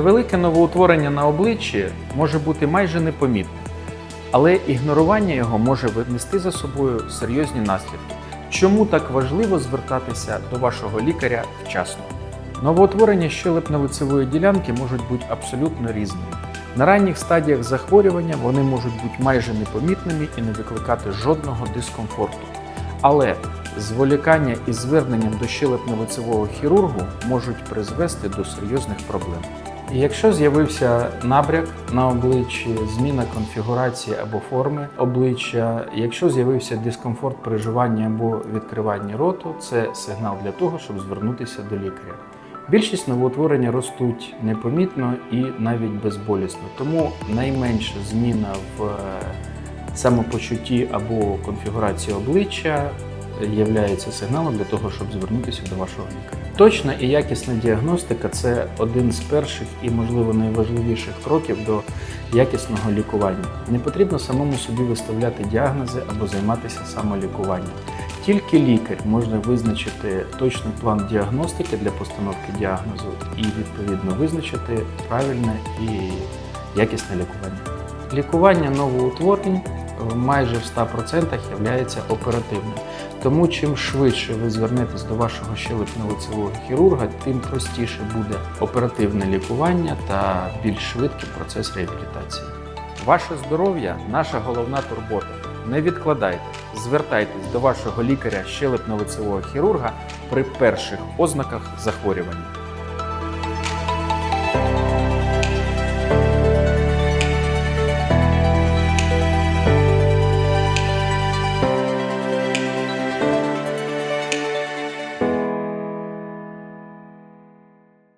Невелике новоутворення на обличчі може бути майже непомітним, але ігнорування його може винести за собою серйозні наслідки. Чому так важливо звертатися до вашого лікаря вчасно? Новоутворення щелепно-лицевої ділянки можуть бути абсолютно різними. На ранніх стадіях захворювання вони можуть бути майже непомітними і не викликати жодного дискомфорту. Але зволікання із зверненням до щелепно-лицевого хірургу можуть призвести до серйозних проблем. Якщо з'явився набряк на обличчі, зміна конфігурації або форми обличчя, якщо з'явився дискомфорт при жуванні або відкриванні роту, це сигнал для того, щоб звернутися до лікаря. Більшість новоутворення ростуть непомітно і навіть безболісно, тому найменша зміна в е, самопочутті або конфігурації обличчя є сигналом для того, щоб звернутися до вашого лікаря. Точна і якісна діагностика це один з перших і, можливо, найважливіших кроків до якісного лікування. Не потрібно самому собі виставляти діагнози або займатися самолікуванням. Тільки лікар може визначити точний план діагностики для постановки діагнозу і відповідно визначити правильне і якісне лікування. Лікування новоутворень майже в 100% є оперативним. Тому чим швидше ви звернетесь до вашого щелепно-лицевого хірурга, тим простіше буде оперативне лікування та більш швидкий процес реабілітації. Ваше здоров'я наша головна турбота. Не відкладайте, звертайтесь до вашого лікаря щелепно-лицевого хірурга при перших ознаках захворювання.